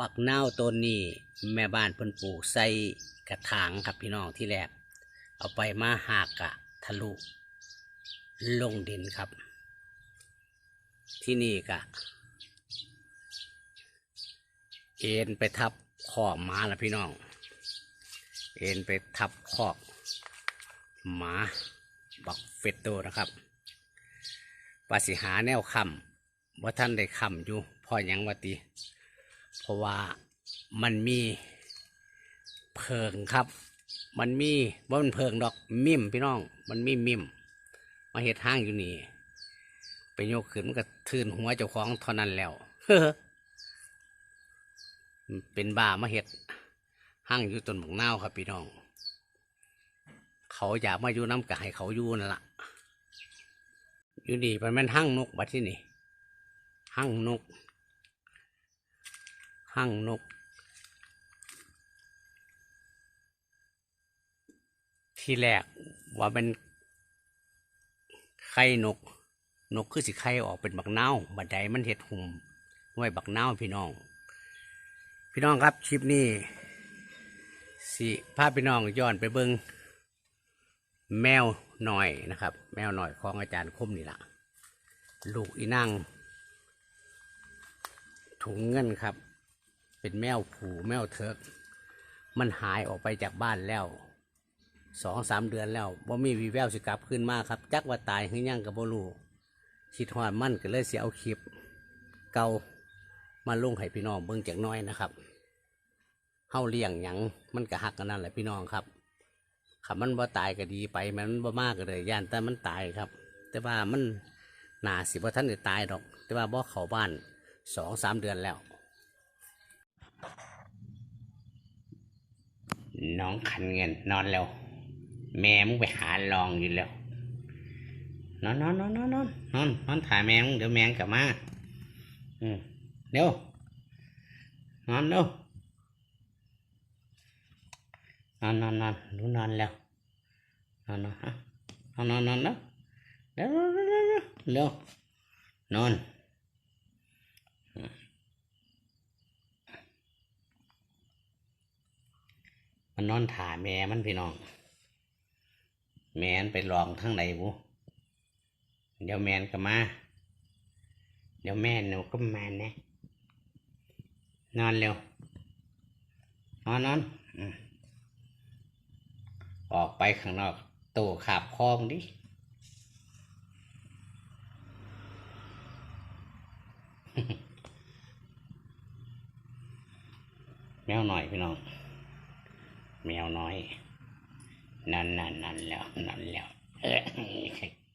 บักเน่าต้นนี้แม่บ้านเพิ่นปลูกใส่กระถางครับพี่น้องที่แรก เอาไปมาหากกะทะลุ ลงดินครับ ที่นี่กะ เอ็นไปทับขอกหมาละพี่น้อง เอ็นไปทับขอกหมาบักเฟตโตนะครับว่าสิหาแนวคำว่าท่านได้คำอยู่พอยังวัติ เพราะว่ามันมีเพิงครับ มันมีว่ามันเพิงดอกมิมพี่น้อง มันมีมิมมาเห็ดห้างอยู่นี่ไปโยกขึ้นมันก็ทื่นหัวเจ้าของเท่านั้นแล้วเป็นบ้ามาเห็ดห้างอยู่ต้นหมกนาครับพี่น้อง เขาอยากมาอยู่น้ำกะให้เขาอยู่นั่นละอยู่นี่มันแม่นห้างนกบัดที่นี่ห้างนก ห้างนก ที่แรกว่าเป็นไข่นก นกคือสิไข่ออกเป็นบักเน่าบัดใดมันเห็ดหุ่มไว้บักเน่าพี่น้อง พี่น้องครับคลิปนี้สิพาพี่น้องย้อนไปเบิงแมวหน่อยนะครับ แมวหน่อยของอาจารย์คมนี่ละลูกอีนั่งถุงเงินครับ เป็นแมวผูแมวเถิกมันหายออกไปจากบ้านแล้วสองสามเดือนแล้วว่ามีวีแววสิกลับขึ้นมาครับ จักว่าตายหรือยังกับบ่รู้คิดหอดมันก็เลยเสียเอาคลิป เก่ามาลงให้พี่น้องเบิ่งจากน้อยนะครับเฮาเลี้ยงหยังมันก็หักกันนั่นแหละพี่น้องครับขับมันบ่ตายก็ดีไปมันบ่มากก็เลยย่านแต่มันตายครับ แต่ว่ามันหนาสิว่าท่านจะตายดอก แต่ว่าบ่เข้าบ้านสองสามเดือนแล้ว น้องขันเงินนอนแล้ว แม่มึงไปหาลองอยู่แล้ว นอนนอนนอนนอนนอนนอนนอนถ่ายแม่มึงเดี๋ยวแม่งกลับมาอืมเร็วนอนเร็วนอนนอนนอนหนูนอนแล้วนอนนอนฮะนอนนอนนอนแล้วเร็วเร็วเร็วเร็วเร็วนอน มันนอนถ่าแม่มันพี่น้อง แม่นไปลองทั้งไหนบุเดี๋ยวแมนก็มา เดี๋ยวแม่หนูก็มานะ นอนเร็ว นอนนอนออกไปข้างนอกตู้ขาบคลองดิแมวหน่อยพี่น้อง แมวน้อย นั่นนั่นนั่นแล้วนั่นแล้วเออ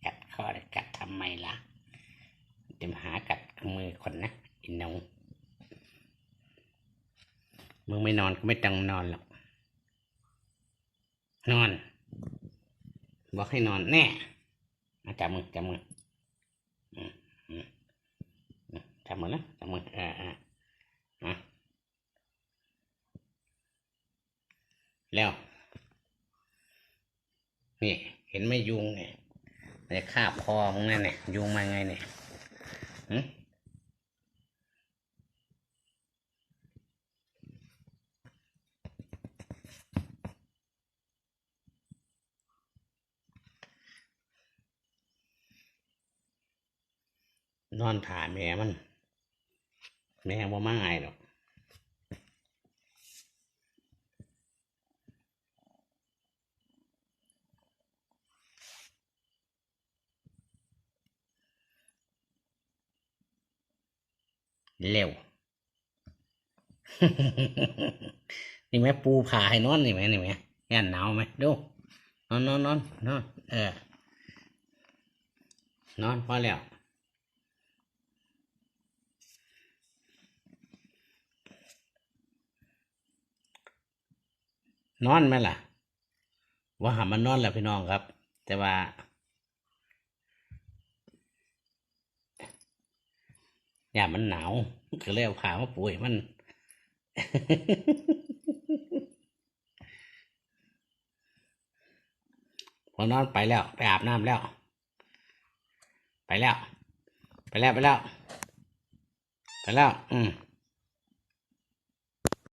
กัดคอกัดทำไมล่ะจะมาหากัดมือคนนะอินนงมึงไม่นอนก็ไม่ต้องนอนหรอก นอน บอกให้นอนแน่มาจับมือจับมือจับมือแล้วจับมืออ่าอ่าอะแล้ว นี่ เห็นไหมยุงเนี่ยมันจะคาบคอมึงนั่นเนี่ยยุงมาไงเนี่ยนอนถ่าแม่มัน แม่ว่ามาไงหรอก เร็ว นี่ไหมปูผ่าให้นอนนี่ไหมนี่ไหมแง่หนาวไหมดูนอนนอนนอนนอนเออนอนพอแล้วนอนไหมล่ะ ว่าหามันนอนแล้วพี่น้องครับ แต่ว่า ย่ามันหนาวก็เลยเอาผ้ามาปูให้มันพอนอนไปแล้ว ไปอาบน้ำแล้ว ไปแล้ว ไปแล้ว ไปแล้ว ไปแล้ว อืม